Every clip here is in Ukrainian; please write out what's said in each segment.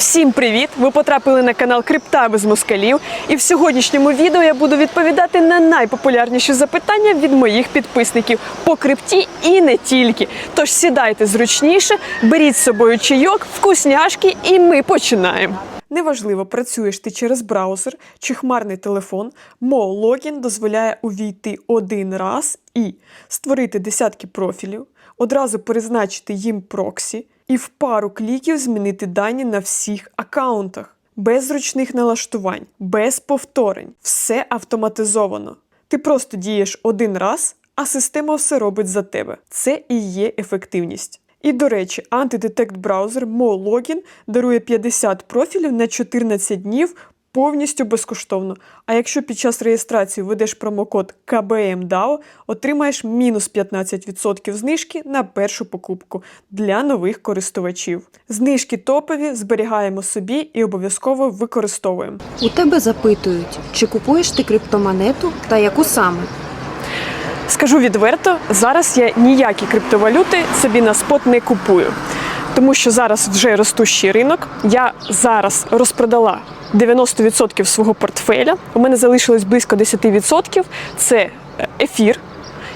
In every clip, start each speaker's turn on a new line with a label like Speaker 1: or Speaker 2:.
Speaker 1: Всім привіт! Ви потрапили на канал Крипта без москалів. І в сьогоднішньому відео я буду відповідати на найпопулярніші запитання від моїх підписників по крипті і не тільки. Тож сідайте зручніше, беріть з собою чайок, вкусняшки, і ми починаємо. Неважливо, працюєш ти через браузер чи хмарний телефон, Mo Login дозволяє увійти один раз і створити десятки профілів, одразу призначити їм проксі і в пару кліків змінити дані на всіх аккаунтах. Без зручних налаштувань, без повторень. Все автоматизовано. Ти просто дієш один раз, а система все робить за тебе. Це і є ефективність. І до речі, антидетект браузер MoLogin дарує 50 профілів на 14 днів повністю безкоштовно. А якщо під час реєстрації введеш промокод KBMDAO, отримаєш мінус 15% знижки на першу покупку для нових користувачів. Знижки топові зберігаємо собі і обов'язково використовуємо.
Speaker 2: У тебе запитують, чи купуєш ти криптомонету та яку саме?
Speaker 1: Скажу відверто, зараз я ніякі криптовалюти собі на спот не купую. Тому що зараз вже ростущий ринок. Я зараз розпродала 90% свого портфеля. У мене залишилось близько 10%. Це е, ефір.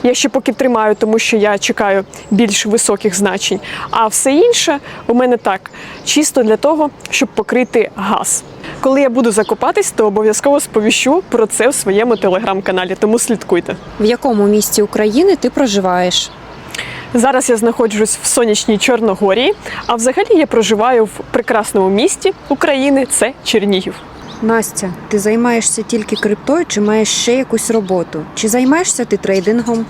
Speaker 1: Я ще поки тримаю, тому що я чекаю більш високих значень. А все інше у мене так, чисто для того, щоб покрити газ. Коли я буду закупатись, то обов'язково сповіщу про це в своєму телеграм-каналі, тому слідкуйте.
Speaker 2: В якому місті України ти проживаєш?
Speaker 1: Зараз я знаходжусь в сонячній Чорногорії, а взагалі я проживаю в прекрасному місті України. Це Чернігів.
Speaker 2: Настя, ти займаєшся тільки криптою чи маєш ще якусь роботу? Чи займаєшся ти трейдингом?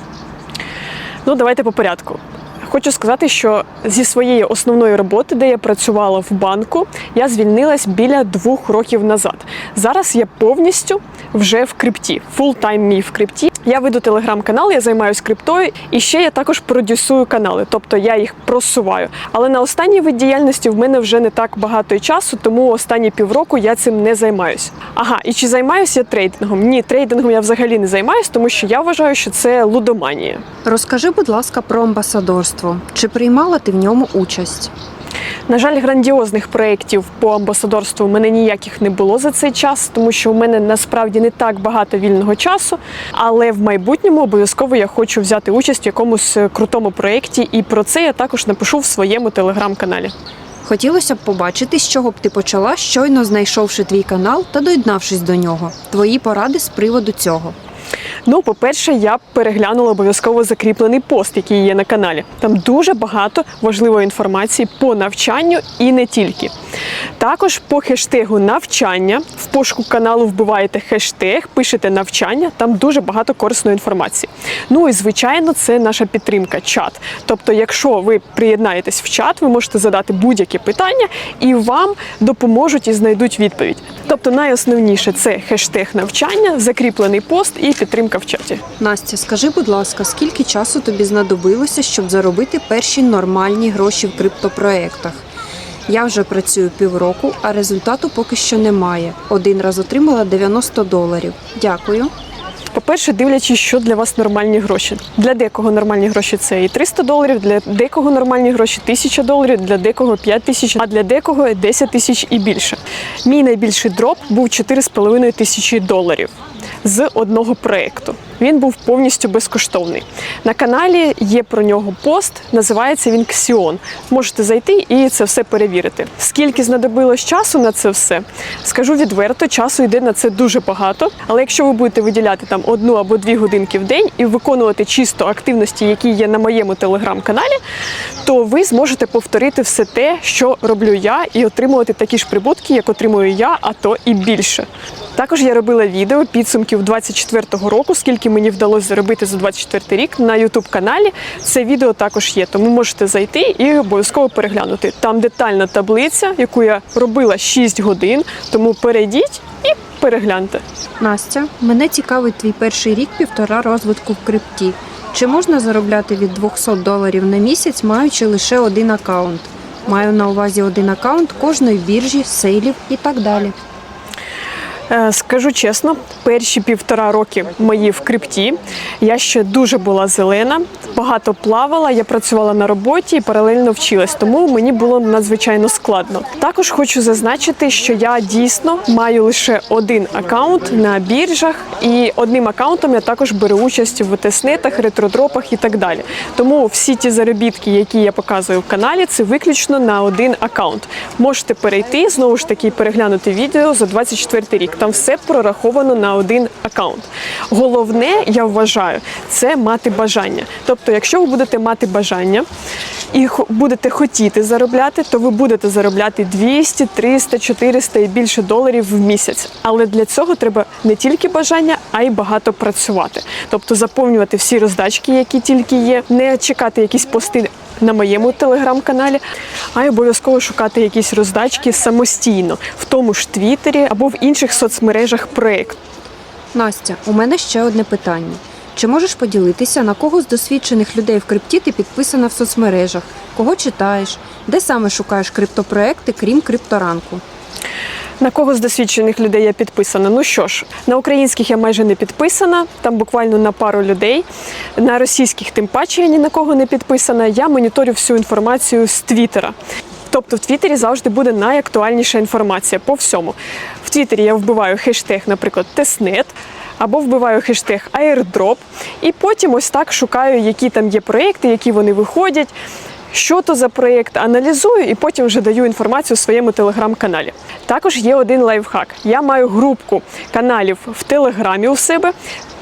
Speaker 1: Ну, давайте по порядку. Хочу сказати, що зі своєї основної роботи, де я працювала в банку, я звільнилась біля двох років назад. Зараз я повністю вже в крипті. Фултайм мій в крипті. Я веду телеграм-канал, я займаюся криптою, і ще я також продюсую канали, тобто я їх просуваю. Але на останній вид діяльності в мене вже не так багато часу, тому останні півроку я цим не займаюся. Ага, і чи займаюся я трейдингом? Ні, трейдингом я взагалі не займаюся, тому що я вважаю, що це лудоманія.
Speaker 2: Розкажи, будь ласка, про амбасадорство. Чи приймала ти в ньому участь?
Speaker 1: На жаль, грандіозних проєктів по амбасадорству в мене ніяких не було за цей час, тому що у мене насправді не так багато вільного часу. Але в майбутньому обов'язково я хочу взяти участь в якомусь е, крутому проєкті, і про це я також напишу в своєму телеграм-каналі.
Speaker 2: Хотілося б побачити, з чого б ти почала, щойно знайшовши твій канал та доєднавшись до нього. Твої поради з приводу цього.
Speaker 1: Ну, по-перше, я переглянула обов'язково закріплений пост, який є на каналі. Там дуже багато важливої інформації по навчанню і не тільки. Також по хештегу навчання в пошуку каналу вбиваєте хештег, пишете навчання, там дуже багато корисної інформації. Ну і звичайно, це наша підтримка, чат. Тобто, якщо ви приєднаєтесь в чат, ви можете задати будь-які питання і вам допоможуть і знайдуть відповідь. Тобто, найосновніше це хештег навчання, закріплений пост і підтримка в чаті.
Speaker 2: Настя, скажи, будь ласка, скільки часу тобі знадобилося, щоб заробити перші нормальні гроші в криптопроектах? Я вже працюю півроку, а результату поки що немає. Один раз отримала 90 доларів. Дякую.
Speaker 1: По-перше, дивлячись, що для вас нормальні гроші. Для декого нормальні гроші це і 300 доларів, для декого нормальні гроші 1000 доларів, для декого 5 тисяч, а для декого 10 тисяч і більше. Мій найбільший дроп був 4,5 тисячі доларів з одного проєкту. Він був повністю безкоштовний. На каналі є про нього пост, називається він Ксіон. Можете зайти і це все перевірити. Скільки знадобилось часу на це все, скажу відверто, часу йде на це дуже багато. Але якщо ви будете виділяти там одну або дві годинки в день і виконувати чисто активності, які є на моєму телеграм-каналі, то ви зможете повторити все те, що роблю я, і отримувати такі ж прибутки, як отримую я, а то і більше. Також я робила відео підсумків 24-го року, скільки мені вдалося заробити за 24 рік на youtube каналі. Це відео також є, тому можете зайти і обов'язково переглянути. Там детальна таблиця, яку я робила 6 годин, тому перейдіть і перегляньте.
Speaker 2: Настя, мене цікавить твій перший рік півтора розвитку в крипті. Чи можна заробляти від 200 доларів на місяць, маючи лише один аккаунт? Маю на увазі один аккаунт кожної біржі, сейлів і так далі.
Speaker 1: Е, Скажу чесно, перші півтора роки мої в крипті я ще дуже була зелена, багато плавала, я працювала на роботі і паралельно вчилась, тому мені було надзвичайно складно. Також хочу зазначити, що я дійсно маю лише один аккаунт на біржах, і одним аккаунтом я також беру участь в тестнетах, ретродропах і так далі. Тому всі ті заробітки, які я показую в каналі, це виключно на один аккаунт. Можете перейти знову ж таки переглянути відео за 24 рік. Там все прораховано на один аккаунт. Головне, я вважаю, це мати бажання. Тобто, якщо ви будете мати бажання і будете хотіти заробляти, то ви будете заробляти 200, 300, 400 і більше доларів в місяць. Але для цього треба не тільки бажання, а й багато працювати. Тобто заповнювати всі роздачки, які тільки є, не чекати якісь пости на моєму телеграм-каналі, а й обов'язково шукати якісь роздачки самостійно в тому ж Твіттері або в інших соцмережах проєкту.
Speaker 2: Настя, у мене ще одне питання. Чи можеш поділитися, на кого з досвідчених людей в крипті ти підписана в соцмережах? Кого читаєш? Де саме шукаєш криптопроекти, крім крипторанку?
Speaker 1: На кого з досвідчених людей я підписана? Ну що ж, на українських я майже не підписана, там буквально на пару людей. На російських, тим паче, я ні на кого не підписана. Я моніторю всю інформацію з Твіттера. Тобто в Твіттері завжди буде найактуальніша інформація по всьому. В Твіттері я вбиваю хештег, наприклад, тестнет. Або вбиваю хештег airdrop, і потім ось так шукаю, які там є проекти, які вони виходять, що то за проєкт, аналізую і потім вже даю інформацію в своєму телеграм-каналі. Також є один лайфхак. Я маю групку каналів в телеграмі у себе.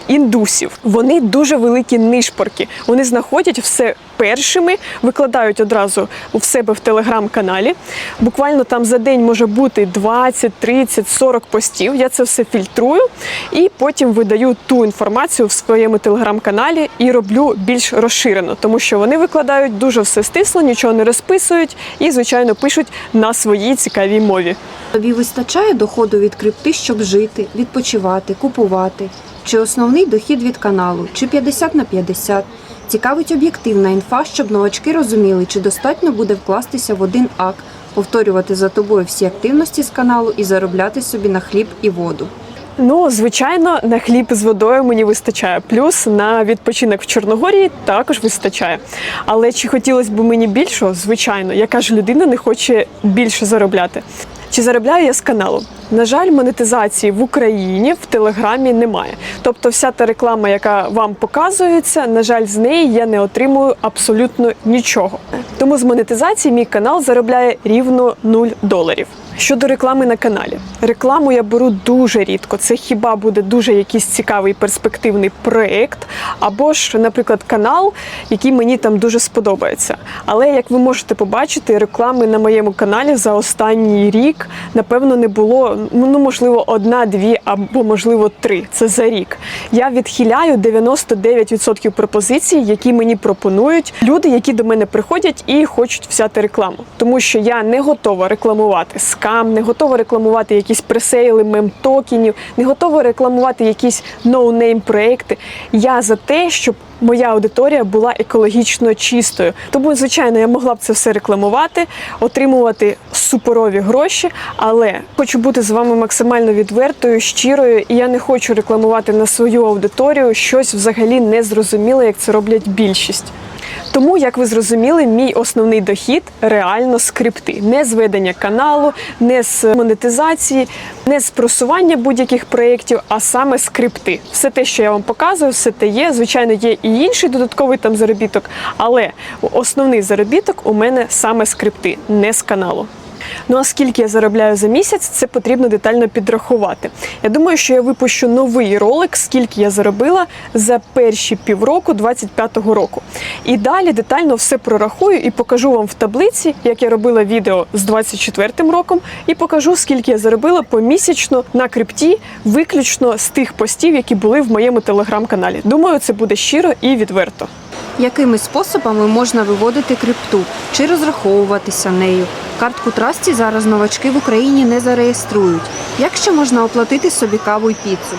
Speaker 1: Індусів вони дуже великі нишпорки. Вони знаходять все першими, викладають одразу в себе в телеграм-каналі. Буквально там за день може бути 20, 30, 40 постів. Я це все фільтрую і потім видаю ту інформацію в своєму телеграм-каналі і роблю більш розширено, тому що вони викладають дуже все стисло, нічого не розписують і, звичайно, пишуть на своїй цікавій мові.
Speaker 2: Тобі вистачає доходу від крипти, щоб жити, відпочивати, купувати? Чи основний дохід від каналу, чи 50 на 50? Цікавить об'єктивна інфа, щоб новачки розуміли, чи достатньо буде вкластися в один ак, повторювати за тобою всі активності з каналу і заробляти собі на хліб і воду.
Speaker 1: Ну, звичайно, на хліб з водою мені вистачає. Плюс на відпочинок в Чорногорії також вистачає. Але чи хотілося б мені більшого? Звичайно, яка ж людина не хоче більше заробляти. Чи заробляю я з каналу? На жаль, монетизації в Україні в Телеграмі немає. Тобто, вся та реклама, яка вам показується, на жаль, з неї я не отримую абсолютно нічого. Тому з монетизації мій канал заробляє рівно 0 доларів. Щодо реклами на каналі, рекламу я беру дуже рідко. Це хіба буде дуже якийсь цікавий перспективний проєкт, або ж, наприклад, канал, який мені там дуже сподобається. Але як ви можете побачити, реклами на моєму каналі за останній рік напевно не було. Ну можливо, одна, дві або можливо три. Це за рік. Я відхиляю 99% пропозицій, які мені пропонують люди, які до мене приходять і хочуть взяти рекламу, тому що я не готова рекламувати скам, не готова рекламувати якісь пресейли мем-токенів, не готова рекламувати якісь ноунейм проекти. Я за те, щоб моя аудиторія була екологічно чистою. Тому, звичайно, я могла б це все рекламувати, отримувати суперові гроші, але хочу бути з вами максимально відвертою, щирою, і я не хочу рекламувати на свою аудиторію щось взагалі незрозуміле, як це роблять більшість. Тому, як ви зрозуміли, мій основний дохід реально з крипти, не з ведення каналу, не з монетизації, не з просування будь-яких проєктів, а саме з крипти. Все те, що я вам показую, все те є. Звичайно, є і інший додатковий там заробіток, але основний заробіток у мене саме з крипти, не з каналу. Ну а скільки я заробляю за місяць, це потрібно детально підрахувати. Я думаю, що я випущу новий ролик, скільки я заробила за перші півроку 25-го року. І далі детально все прорахую і покажу вам в таблиці, як я робила відео з 24-м роком, і покажу, скільки я заробила помісячно на крипті, виключно з тих постів, які були в моєму телеграм-каналі. Думаю, це буде щиро і відверто.
Speaker 2: Якими способами можна виводити крипту чи розраховуватися нею? Картку трасті зараз новачки в Україні не зареєструють. Як ще можна оплатити собі каву і піцу?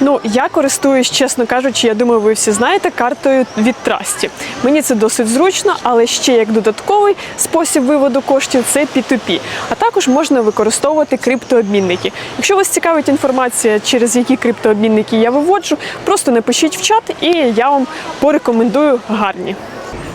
Speaker 1: Ну, я користуюсь, чесно кажучи, я думаю, ви всі знаєте картою від Трасті. Мені це досить зручно, але ще як додатковий спосіб виводу коштів це P2P. А також можна використовувати криптообмінники. Якщо вас цікавить інформація, через які криптообмінники я виводжу, просто напишіть в чат, і я вам порекомендую гарні.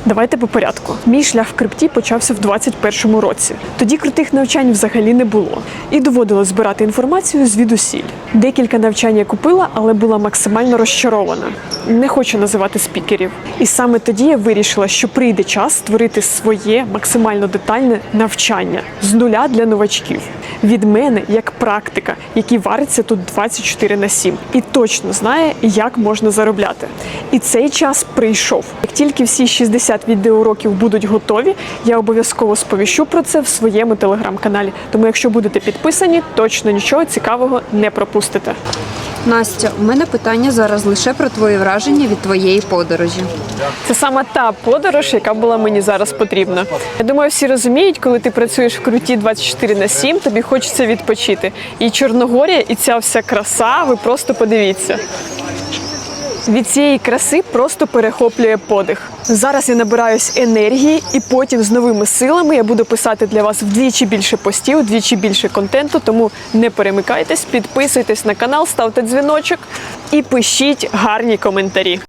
Speaker 1: Давайте по порядку. Мій шлях в крипті почався в 21-му році. Тоді крутих навчань взагалі не було, і доводилось збирати інформацію звідусіль. Декілька навчань я купила, але була максимально розчарована. Не хочу називати спікерів. І саме тоді я вирішила, що прийде час створити своє максимально детальне навчання з нуля для новачків. Від мене як практика, який вариться тут 24 на 7 і точно знає, як можна заробляти. І цей час прийшов. Як тільки всі 60 відеоуроків будуть готові, я обов'язково сповіщу про це в своєму телеграм-каналі. Тому, якщо будете підписані, точно нічого цікавого не пропустите.
Speaker 2: Настя, у мене питання зараз лише про твої враження від твоєї подорожі.
Speaker 1: Це саме та подорож, яка була мені зараз потрібна. Я думаю, всі розуміють, коли ти працюєш в круті 24 на 7, тобі хочеться відпочити. І Чорногорія, і ця вся краса, ви просто подивіться. Від цієї краси просто перехоплює подих. Зараз я набираюсь енергії, і потім з новими силами я буду писати для вас вдвічі більше постів, вдвічі більше контенту. Тому не перемикайтесь, підписуйтесь на канал, ставте дзвіночок і пишіть гарні коментарі.